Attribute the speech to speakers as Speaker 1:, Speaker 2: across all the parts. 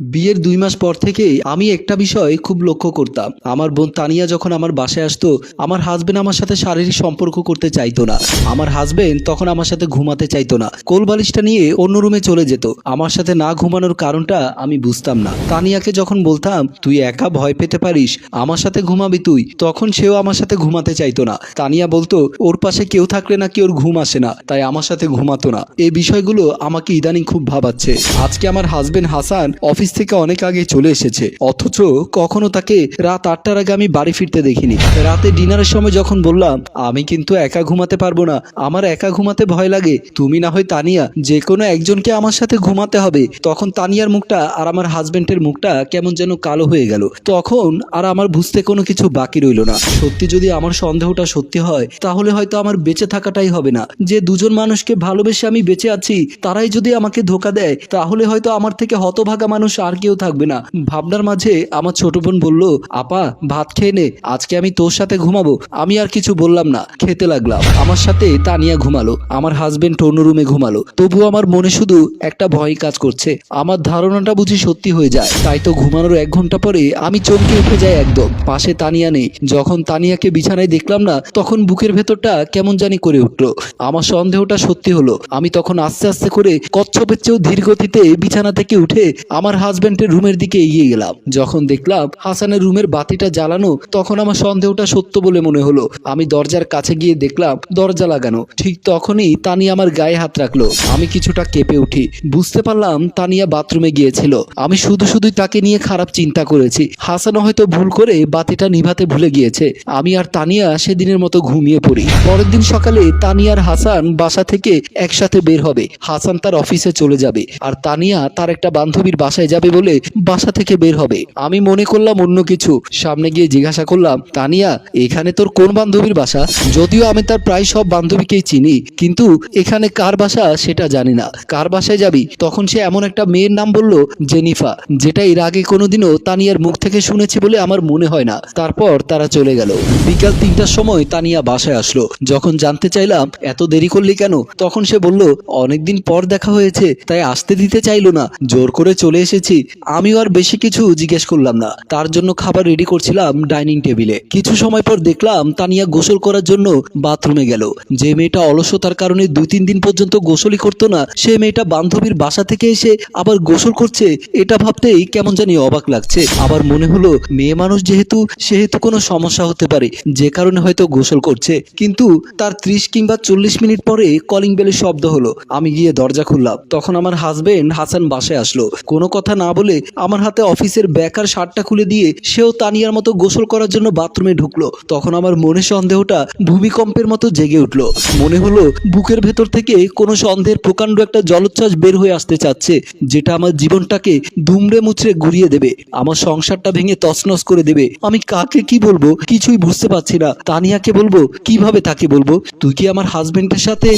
Speaker 1: বিয়ের দুই মাস পর থেকে আমি একটা বিষয় খুব লক্ষ্য করতাম। আমার বোন তানিয়া যখন আমার বাসায় আসতো, আমার হাজবেন্ড আমার সাথে শারীরিক সম্পর্ক করতে চাইতো না। আমার হাজবেন্ড তখন আমার সাথে ঘুমাতে চাইতো না। কোল বালিশটা নিয়ে অন্য রুমে চলে যেত। আমার সাথে না ঘুমানোর কারণটা আমি বুঝতাম না। তানিয়াকে যখন বলতাম, তুই একা ভয় পেতে পারিস, আমার সাথে ঘুমাবি তুই, তখন সেও আমার সাথে ঘুমাতে চাইতো না। তানিয়া বলতো, ওর পাশে কেউ থাকলে নাকি ওর ঘুম আসে না, তাই আমার সাথে ঘুমাতো না। এই বিষয়গুলো আমাকে ইদানিং খুব ভাবাচ্ছে। আজকে আমার হাজবেন্ড হাসান অফিস থেকে অনেক আগে চলে এসেছে। অথচ কখনো তাকে রাত আটটার আগে আমি বাড়ি ফিরতে দেখিনি। রাতে ডিনারের সময় যখন বললাম, আমি কিন্তু একা ঘুমাতে পারব না, আমার একা ঘুমাতে ভয় লাগে, তুমি না হয় তানিয়া যে কোনো একজনকে আমার সাথে ঘুমাতে হবে। তখন তানিয়ার মুখটা আর আমার হাজবেন্ডের মুখটা কেমন যেন কালো হয়ে গেল। তখন আর আমার বুঝতে কোনো কিছু বাকি রইল না। সত্যি যদি আমার সন্দেহটা সত্যি হয়, তাহলে হয়তো আমার বেঁচে থাকাটাই হবে না। যে দুজন মানুষকে ভালোবেসে আমি বেঁচে আছি, তারাই যদি আমাকে ধোকা দেয়, তাহলে হয়তো আমার থেকে হতভাগা মানুষ আর কেউ থাকবে না। ভাবনার মাঝে আমার ছোট বোন বলল, আপা, ভাত খেয়ে নে, আজকে আমি তোর সাথে ঘুমাবো। আমি আর কিছু বললাম না, খেতে লাগলাম। আমার সাথে তানিয়া ঘুমালো, আমার হাজবেন্ড অন্য রুমে ঘুমালো। তবু আমার মনে শুধু একটা ভয় কাজ করছে। আমার ধারণাটা বুঝি সত্যি হয়ে যায়। তাই তো ঘুমানোর এক ঘণ্টা পরে আমি চমকে উঠে যাই একদম। পাশে তানিয়া নেই। যখন তানিয়াকে বিছানায় দেখলাম না, তখন বুকের ভেতরটা কেমন জানি করে উঠল। আমার সন্দেহটা সত্যি হলো। আমি তখন আস্তে আস্তে করে কচ্ছপের চেয়েও ধীর গতিতে বিছানা থেকে উঠে আমার হাজবেন্ডের রুমের দিকে এগিয়ে গেলাম। যখন দেখলাম হাসানের রুমের বাতিটা জ্বালানো, তখন আমার সন্দেহটা সত্য বলে মনে হলো। আমি দরজার কাছে গিয়ে দেখলাম দরজা লাগানো। ঠিক তখনই তানি আমার গায়ে হাত রাখল। আমি কিছুটা কেঁপে উঠি। বুঝতে পারলাম তানিয়া বাথরুমে গিয়েছিল। আমি শুধু শুধুই তাকে নিয়ে খারাপ চিন্তা করেছি। হাসানও হয়তো ভুল করে বাতিটা নিভাতে ভুলে গিয়েছে। আমি আর তানিয়া সেদিনের মতো ঘুমিয়ে পড়ি। পরের দিন সকালে তানিয়ার হাসান বাসা থেকে একসাথে বের হবে। হাসান তার অফিসে চলে যাবে। আর তানিয়া তার একটা বান্ধবীর বাসায় যাবে বলে বাসা থেকে বের হবে। আমি মনে করলাম অন্য কিছু। সামনে গিয়ে জিজ্ঞাসা করলাম, তানিয়া, এখানে তোর কোন বান্ধবীর বাসা? যদিও আমি তার প্রায় সব বান্ধবীকেই চিনি, কিন্তু এখানে কার বাসা সেটা জানি না। কার বাসায় যাবি? তখন সে এমন একটা মেয়ের নাম বলল, জেনিফা, যেটা এর আগে কোনোদিনও তানিয়ার মুখ থেকে শুনেছি বলে আমার মনে হয় না। তারপর তারা চলে গেল। বিকাল তিনটার সময় তানিয়া বাসায় আসলো। যখন জানতে চাইলাম, এত দেরি করলি কেন? তখন সে বলল, অনেকদিন পর দেখা হয়েছে, তাই আসতে দিতে চাইলো না। জোর করে চলে এসেছি। আমিও আর বেশি কিছু জিজ্ঞেস করলাম না। তার জন্য খাবার রেডি করছিলাম ডাইনিং টেবিলে কিছু সময় পর দেখলাম তানিয়া গোসল করার জন্য বাথরুমে গেল। যে মেয়েটা অলসতার কারণে দুই তিন দিন পর্যন্ত গোসলই করতো না, সে মেয়েটা বান্ধবীর বাসা থেকে এসে আবার গোসল করছে, এটা ভাবতেই কেমন জানি অবাক লাগছে। আবার মনে হলো, মেয়ে মানুষ যেহেতু, সেহেতু কোনো সমস্যা হতে পারে। যে কারণে হয়তো গোসল করছে। কিন্তু তার ত্রিশ কিংবা চল্লিশ মিনিট পরে কলিং বেলের শব্দ হলো। আমি গিয়ে দরজা খুললাম। তখন আমার হাজবেন্ড হাসান বাসায় আসলো। কোনো কথা না বলে আমার হাতে অফিসের ব্যাকার শার্টটা খুলে দিয়ে সেও তানিয়ার মতো গোসল করার জন্য বাথরুমে ঢুকলো। তখন আমার মনে সন্দেহটা ভূমিকম্পের মতো জেগে উঠল। মনে হলো বুকের ভেতর থেকে কোনো সন্দেহের প্রকাণ্ড একটা জলোচ্ছ্বাস বের হয়ে আসতে চাচ্ছে, যেটা আমার জীবনটাকে দুমড়ে মুচড়ে ঘুরিয়ে দেবে। আমার সংসারটা ভেঙে তছনছ করে দেবে। আমি কাকে কি বলব? কিছুই বুঝতে পারছি না। তানিয়াকে বলব, কীভাবে তাকে বলব? তুই কি আমার হাজবেন্ডের সাথে?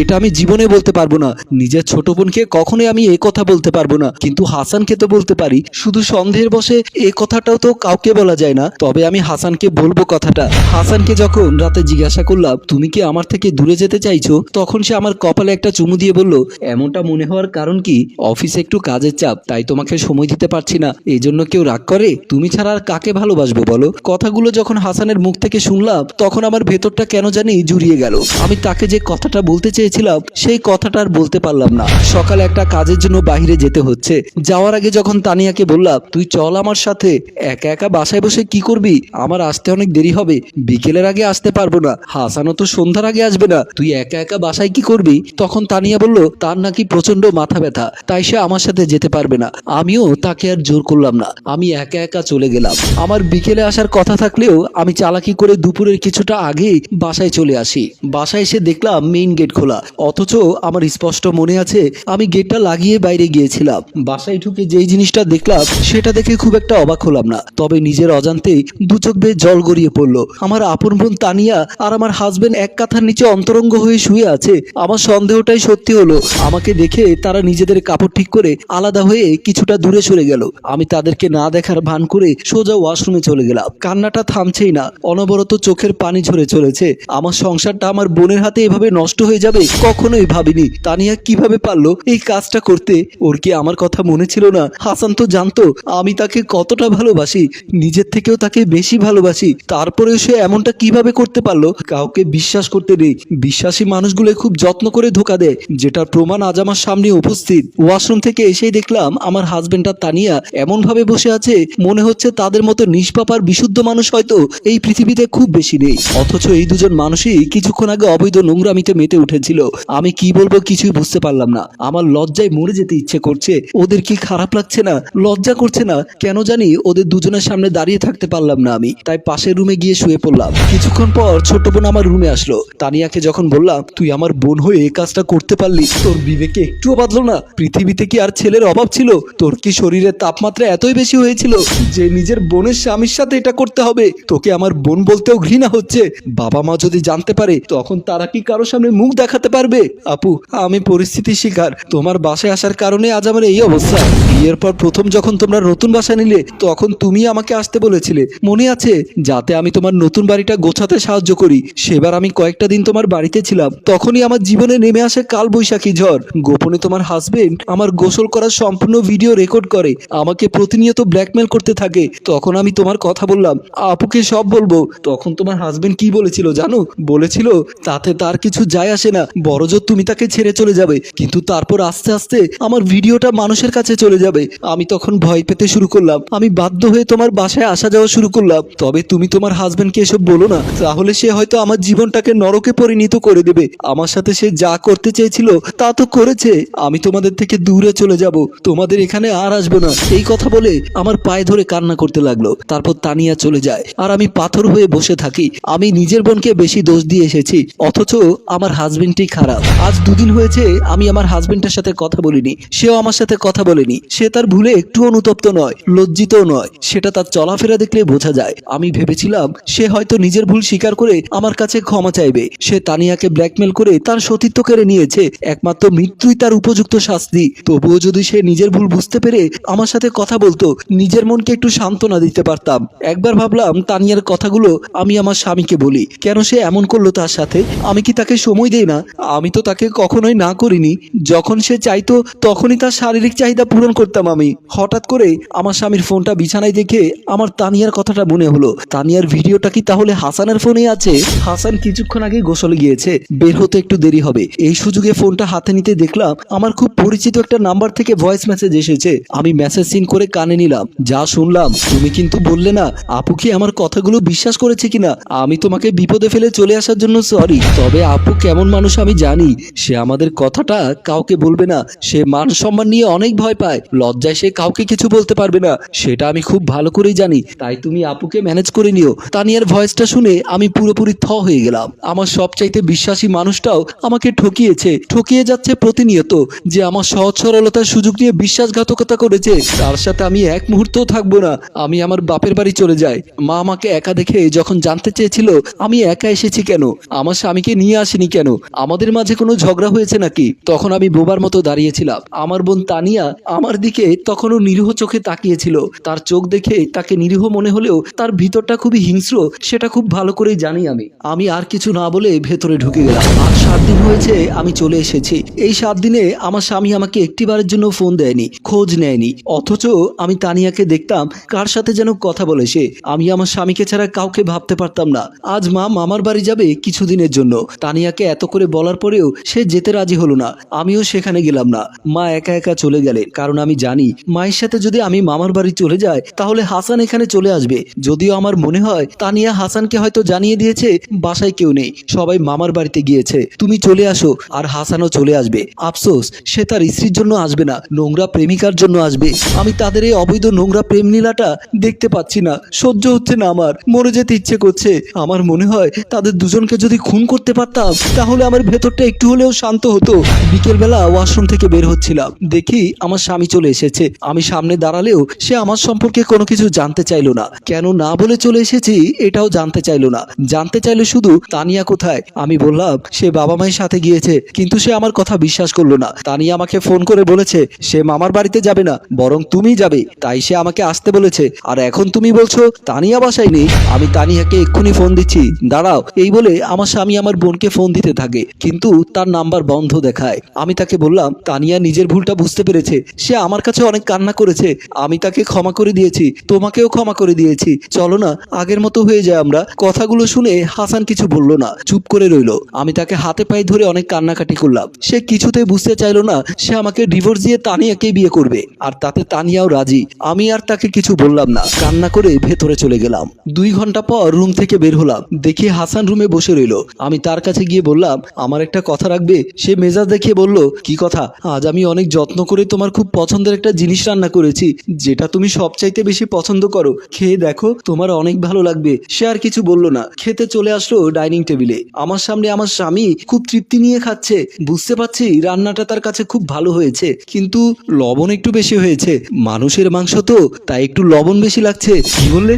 Speaker 1: এটা আমি জীবনে বলতে পারব না। নিজের ছোট বোনকে কখনোই আমি এ কথা বলতে পারব না। কিন্তু হাসানকে তো বলতে পারি। শুধু সন্দেহের বসে এ কথাটাও তো কাউকে বলা যায় না। তবে আমি হাসানকে বলব কথাটা। হাসানকে যখন রাতে জিজ্ঞাসা করলাম, তুমি কি আমার থেকে দূরে যেতে চাইছো? তখন সে আমার কপালে একটা চুমু দিয়ে বলল, এমনটা মনে হওয়ার কারণ কি? অফিসে একটু কাজের চাপ, তাই তোমাকে সময় দিতে পারছি না। এই জন্য কেউ রাগ করে? তুমি ছাড়া আর কাকে ভালোবাসবো বলো? কথাগুলো যখন হাসানের মুখ থেকে শুনলাম, তখন আমার ভেতরটা কেন জানি জুড়িয়ে গেল। আমি তাকে যে কথাটা বলতে চেয়েছিলাম, সেই কথাটা আর বলতে পারলাম না। সকালে একটা কাজের জন্য বাইরে যেতে হচ্ছে। যাওয়ার আগে যখন তানিয়াকে বললাম, তুই চল আমার সাথে, একা একা বাসায় বসে কি করবি? আমার আসতে অনেক দেরি হবে, বিকেলের আগে আসতে পারব না, হাসানও তো সন্ধ্যার আগে আসবে না, তুই একা একা বাসায় কি করবি? তখন তানিয়া বলল, তার নাকি প্রচণ্ড মাথা ব্যথা, তাই সে আমার সাথে যেতে পারবে না, আমিও তাকে আর জোর করলাম না, আমি একা একা চলে গেলাম। আমার বিকেলে আসার কথা থাকলেও আমি চালাকি করে দুপুরের কিছুটা আগেই বাসায় চলে আসি। বাসায় এসে দেখলাম মেইন গেট খোলা, অথচ আমার স্পষ্ট মনে আছে, আমি গেটটা লাগিয়ে বাইরে গিয়েছিলাম। বাসায় ঢুকে যেই জিনিসটা দেখলাম, সেটা দেখে খুব একটা অবাক হলাম না। তবে নিজের অজান্তেই দু চোখ বেয়ে জল গড়িয়ে পড়ল। আমার আপন বোন তানিয়া আর আমার হাজবেন্ড এক কাঁথার নিচে অন্তরঙ্গ হয়ে শুয়ে আছে। আমার সন্দেহটাই সত্যি হলো। আমাকে দেখে তারা নিজেদের কাপড় ঠিক করে আলাদা হয়ে কিছুটা দূরে সরে গেল। আমি তাদেরকে না দেখার ভান করে সোজা ওয়াশরুমে চলে গেলাম। কান্নাটা থামছেই না। অনবরত চোখের পানি ঝরে চলেছে। আমার সংসারটা আমার বোনের হাতে এভাবে নষ্ট হয়ে যাবে কখনোই ভাবিনি। তানিয়া কীভাবে পারল এই কাজটা করতে? ওর কি আমার কথা মনে মনে ছিল না। হাসান তো জানতো, আমি তাকে কতটা ভালোবাসি, নিজের থেকেও তাকে বেশি ভালোবাসি, তারপরেও সে এমনটা কীভাবে করতে পারল, কাউকে বিশ্বাস করতে নেই। বিশ্বাসী মানুষগুলো খুব যত্ন করে ধোকা দেয়, যেটার প্রমাণ আজ আমার সামনে উপস্থিত। ওয়াশরুম থেকে এসেই দেখলাম, আমার হাজবেন্ড আর তানিয়া এমন ভাবে বসে আছে, মনে হচ্ছে তাদের মতো নিষ্পাপ আর বিশুদ্ধ মানুষ হয়তো এই পৃথিবীতে খুব বেশি নেই। অথচ এই দুজন মানুষই কিছুক্ষণ আগে অবৈধ নোংরামিতে মেতে উঠেছিল। আমি কি বলব কিছুই বুঝতে পারলাম না। আমার লজ্জায় মরে যেতে ইচ্ছে করছে। ওদের খারাপ লাগছে না, লজ্জা করছে না। কেন জানি ওদের দুজনের সামনে দাঁড়িয়ে থাকতে পারলাম না আমি। তাই পাশের রুমে গিয়ে শুয়ে পড়লাম। কিছুক্ষণ পর ছোট বোন আমার রুমে আসলো। তানিয়াকে যখন বললাম, তুই আমার বোন হয়ে এই কাজটা করতে পারলি, তোর বিবেকে একটুও বাঁধলো না। পৃথিবীতে কি আর ছেলের অভাব ছিল? তোর কি শরীরের তাপমাত্রা এতই বেশি হয়েছিল যে নিজের বোনের স্বামীর সাথে এটা করতে হবে? তোকে আমার বোন বলতেও ঘৃণা হচ্ছে। বাবা মা যদি জানতে পারে, তখন তারা কি কারও সামনে মুখ দেখাতে পারবে? আপু, আমি পরিস্থিতি শিকার। তোমার বাসায় আসার কারণে আজ আমার এই অবস্থা। বিয়ের পর প্রথম যখন তোমরা নতুন বাসা নিলে, তখন তুমি আমাকে আসতে বলেছিলে। মনে আছে? যাতে আমি তোমার নতুন বাড়িটা গোছাতে সাহায্য করি। সেবার আমি কয়েকটা দিন তোমার বাড়িতে ছিলাম। তখনই আমার জীবনে নেমে আসে কাল বৈশাখী ঝড়। গোপনে তোমার হাজবেন্ড আমার গোসল করার সম্পূর্ণ ভিডিও রেকর্ড করে। আমাকে প্রতিনিয়ত ব্ল্যাকমেল করতে থাকে। তখন আমি তোমার কথা বললাম। আপুকে সব বলব। তখন তোমার হাজবেন্ড কি বলেছিল জানো? বলেছিল, তাতে তার কিছু যায় আসে না। বড়জোর তুমি তাকে ছেড়ে চলে যাবে। কিন্তু তারপর আস্তে আস্তে আমার ভিডিওটা মানুষের কাছে চলে যাবে। আমি তখন ভয় পেতে শুরু করলাম। আমি বাধ্য হয়ে তোমার বাসায় আসা যাওয়া শুরু করলাম। তবে তুমি তোমার হাজবেন্ডকে এসব বলো না। তাহলে সে হয়তো আমার জীবনটাকে নরকে পরিণত করে দেবে। আমার সাথে সে যা করতে চেয়েছিল, তা তো করেছে। আমি তোমাদের থেকে দূরে চলে যাব। তোমাদের এখানে আর আসব না। এই কথা বলে আমার পায়ে ধরে কান্না করতে লাগল। তারপর তানিয়া চলে যায়। আর আমি পাথর হয়ে বসে থাকি। আমি নিজের বোনকে বেশি দোষ দিয়ে এসেছি। অথচ আমার হাজবেন্ডই খারাপ। আজ দুদিন হয়েছে আমি আমার হাজবেন্ডের সাথে কথা বলিনি। সেও আমার সাথে কথা বলেনি। সে তার ভুলে একটু অনুতপ্ত নয়, লজ্জিতও নয়। সেটা তার চলাফেরা দেখলে বোঝা যায়। আমি ভেবেছিলাম সে হয়তো নিজের ভুল স্বীকার করে আমার কাছে ক্ষমা চাইবে। সে তানিয়াকে ব্ল্যাকমেল করে তার সতীত্ব কেড়ে নিয়েছে। একমাত্র মৃত্যুই তার উপযুক্ত শাস্তি। তবুও যদি সে নিজের ভুল বুঝতে পেরে আমার সাথে কথা বলতো, নিজের মনকে একটু সান্ত্বনা দিতে পারতাম। একবার ভাবলাম, তানিয়ার কথাগুলো আমি আমার স্বামীকে বলি। কেন সে এমন করল তার সাথে? আমি কি তাকে সময় দেই না? আমি তো তাকে কখনোই না করিনি। যখন সে চাইতো, তখনই তার শারীরিক চাহিদা পূরণ করতাম আমি। হঠাৎ করে আমার স্বামীর ফোনটা বিছানায় দেখে আমার তানিয়ার কথাটা মনে হলো। তানিয়ার ভিডিওটা কি তাহলে হাসানের ফোনে আছে? হাসান কিছুক্ষণ আগে গোসলে গিয়েছে। বের হতে একটু দেরি হবে। এই সুযোগে ফোনটা হাতে নিতে দেখলাম আমার খুব পরিচিত একটা নাম্বার থেকে ভয়েস মেসেজ এসেছে। আমি মেসেজ সিন করে কানে নিলাম। যা শুনলাম। তুমি কিন্তু বললে না, আপু কি আমার কথাগুলো বিশ্বাস করেছে কিনা? আমি তোমাকে বিপদে ফেলে চলে আসার জন্য সরি তবে আপু কেমন মানুষ আমি জানি। সে আমাদের কথাটা কাউকে বলবে না। সে মান সম্মান নিয়ে অনেক ভয় পায়। লজ্জায় সে কাউকে কিছু বলতে পারবে না। সেটা আমি খুব ভালো করেই জানি। তাই তুমি আপুকে ম্যানেজ করে নিও। তানিয়ার ভয়েসটা শুনে আমি পুরোপুরি থ হয়ে গেলাম। আমার সবচাইতে বিশ্বাসী মানুষটাও আমাকে ঠকিয়েছে। ঠকিয়ে যাচ্ছে প্রতিনিয়ত যে আমার সহজ সরলতার সুযোগ নিয়ে বিশ্বাসঘাতকতা করেছে। তার সাথে আমি এক মুহূর্তও থাকব না। আমি আমার বাপের বাড়ি চলে যাই। মা আমাকে একা দেখে যখন জানতে চেয়েছিল, আমি একা এসেছি কেন? আমার স্বামীকে নিয়ে আসিনি কেন? আমাদের মাঝে কোনো ঝগড়া হয়েছে নাকি? তখন আমি বোবার মতো দাঁড়িয়েছিলাম। আমার বোন তানিয়া আমার দিকে তখনও নিরীহ চোখে তাকিয়েছিল। তার চোখ দেখে তাকে নিরীহ মনে হলেও তার ভিতরটা খুবই হিংস্র, সেটা খুব ভালো করেই জানি আমি। আমি আর কিছু না বলে ভেতরে ঢুকে গেলাম। আর সাত দিন হয়েছে আমি চলে এসেছি। এই সাত দিনে আমার স্বামী আমাকে একটিবারের জন্য ফোন দেয়নি, খোঁজ নেয়নি। অথচ আমি তানিয়াকে দেখতাম, কার সাথে যেন কথা বলে সে। আমি আমার স্বামীকে ছাড়া কাউকে ভাবতে পারতাম না। আজ মা মামার বাড়ি যাবে কিছুদিনের জন্য। তানিয়াকে এত করে বলার পরেও সে যেতে রাজি হলো না। আমিও সেখানে গেলাম না। মা একা একা চলে গেলেন। কারণ আমি জানি মায়ের সাথে যদি আমি মামার বাড়ি চলে যাই, তাহলে হাসান এখানে চলে আসবে। যদিও আমার মনে হয় তানিয়া হাসানকে হয়তো জানিয়ে দিয়েছে, বাসায় কেউ নেই, সবাই মামার বাড়িতে গিয়েছে। তুমি চলে আসো, আর হাসানও চলে আসবে। আফসোস, সে তার স্ত্রীর জন্য আসবে না, নোংরা প্রেমিকার জন্য আসবে। আমি তাদের এই অবৈধ নোংরা প্রেম নীলাটা দেখতে পাচ্ছি না, সহ্য হচ্ছে না আমার, মরে যেতে ইচ্ছে করছে। আমার মনে হয় তাদের দুজনকে যদি খুন করতে পারতাম, তাহলে আমার ভেতরটা একটু হলেও শান্ত হতো। বিকেলবেলা ওয়াশরুম থেকে বের হচ্ছিলাম। দেখি আমার স্বামী চলে এসেছে। আমি সামনে দাঁড়ালেও সে আমার সম্পর্কে কোনো কিছু জানতে চাইলো না। কেন না বলে চলে এসেছি, এটাও জানতে চাইলো না। জানতে চাইলো শুধু, তানিয়া কোথায়? আমি বললাম, সে বাবা মায়ের সাথে গিয়েছে, কিন্তু সে আমার কথা বিশ্বাস করল না। তানিয়া আমাকে ফোন করে বলেছে, সে মামার বাড়িতে যাবে না, বরং তুমি যাবে। তাই সে আমাকে আসতে বলেছে। আর এখন তুমি বলছো, তানিয়া বাসায় নেই। আমি তানিয়াকে এক্ষুনি ফোন দিচ্ছি। দাঁড়াও, এই বলে আমার স্বামী আমার বোনকে ফোন দিতে থাকে, কিন্তু তার নাম্বার বন্ধ দেখায়। আমি তাকে বললাম, তানিয়া নিজের ভুলটা বুঝতে পেরেছে। সে আমার কাছে অনেক কান্না করেছে। আমি তাকে ক্ষমা করে দিয়েছি। তোমাকেও ক্ষমা করে দিয়েছি। চলো না, আগের মতো হয়ে যায় আমরা। কথাগুলো শুনে হাসান কিছু বলল না, চুপ করে রইল। আমি তাকে হাতে পায়ে ধরে অনেক কান্নাকাটি করলাম। সে কিছুতে বুঝতে চাইলো না, সে আমাকে ডিভোর্স দিয়ে তানিয়াকে বিয়ে করবে। আর তাতে তানিয়াও রাজি। আমি আর তাকে কিছু বললাম না। কান্না করে ভেতরে চলে গেলাম। দুই ঘণ্টা পর রুম থেকে বের হলাম। দেখি হাসান রুমে বসে রইল। আমি তার কাছে গিয়ে বললাম, আমার একটা কথা রাখবে? সে মেজাজ দেখিয়ে বলল, কি কথা? আজ আমি অনেক যত্ন করে তোমার খুব পছন্দের একটা জিনিস রান্না করেছি, যেটা তুমি সবচাইতে বেশি পছন্দ করো। খেয়ে দেখো, তোমার অনেক ভালো লাগবে। সে আর কিছু বলল না। খেতে চলে আসলো ডাইনিং টেবিলে। আমার সামনে আমার স্বামী খুব তৃপ্তি নিয়ে খাচ্ছে। বুঝতে পারছি রান্নাটা তার কাছে খুব ভালো হয়েছে, কিন্তু লবণ একটু বেশি হয়েছে। মানুষের মাংস তো, তাই একটু লবণ বেশি লাগছে। কি বললে?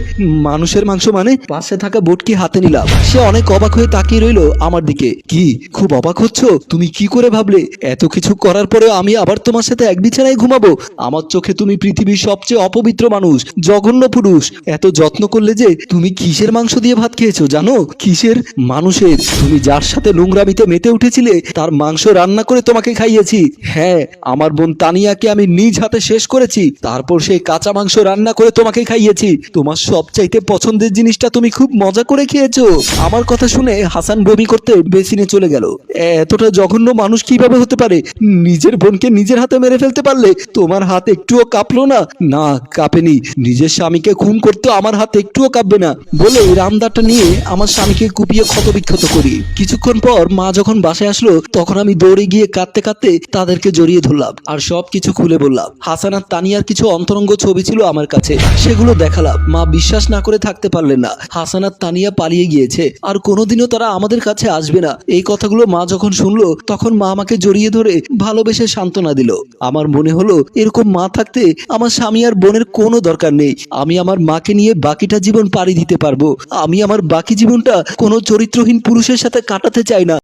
Speaker 1: মানুষের মাংস মানে পাশে থাকা বোটকে হাতে নিলাম। সে অনেক অবাক হয়ে তাকিয়ে রইল আমার দিকে। কি, খুব অবাক হচ্ছ? তুমি কি করে ভাবলে? এত কিছু করার পরেও আমি আবার তোমার সাথে এক বিছানায় ঘুমাবো। আমার চোখে তুমি পৃথিবীর সবচেয়ে অপবিত্র মানুষ, জঘন্য পুরুষ। এত যত্ন করলে যে তুমি কিসের মাংস দিয়ে ভাত খেয়েছো জানো? কিসের? মানুষের। তুমি যার সাথে নোংরামিতে মেতে উঠেছিলে, তার মাংস রান্না করে তোমাকে খাইয়েছি। হ্যাঁ আমার বোন তানিয়াকে আমি নিজ হাতে শেষ করেছি। তারপর সেই কাঁচা মাংস রান্না করে তোমাকে খাইয়েছি। তোমার সবচাইতে পছন্দের জিনিসটা তুমি খুব মজা করে খেয়েছো। আমার কথা শুনে হাসান বমি করতে বেসিনে চলে গেল। এতটা জঘন্য মানুষ কীভাবে হতে পারে? নিজের বোনকে নিজের হাতে মেরে ফেলতে পারলে তোমার হাত একটুও কাঁপলো না? না, কাঁপেনি। নিজের স্বামীকে খুন করতে আমার হাত একটুও কাঁপবে না। বলে রামদাটা নিয়ে আমার স্বামীকে কুপিয়ে ক্ষতবিক্ষত করি। কিছুক্ষণ পর মা যখন বাসায় আসলো, তখন আমি দৌড়ে গিয়ে কাঁদতে কাঁদতে তাদেরকে জড়িয়ে ধরলাম আর সব কিছু খুলে বললাম, হাসান আর তানিয়ার কিছু অন্তরঙ্গ ছবি ছিল আমার কাছে, সেগুলো দেখালাম। মা বিশ্বাস না করে থাকতে পারলেন না। হাসান আর তানিয়া পালিয়ে গিয়েছে। আর কোনোদিনও তারা আমাদের কাছে আসবে না। এই কথাগুলো মা যখন শুনলো, তখন মা আমাকে জড়িয়ে ধরে ভালোবেসে সান্ত্বনা দিল। আমার মনে হলো, এরকম মা থাকতে আমার স্বামী আর বোনের কোনো দরকার নেই। আমি আমার মাকে নিয়ে বাকিটা জীবন পাড়ি দিতে পারব। আমি আমার বাকি জীবনটা কোনো চরিত্রহীন পুরুষের সাথে কাটাতে চাই না।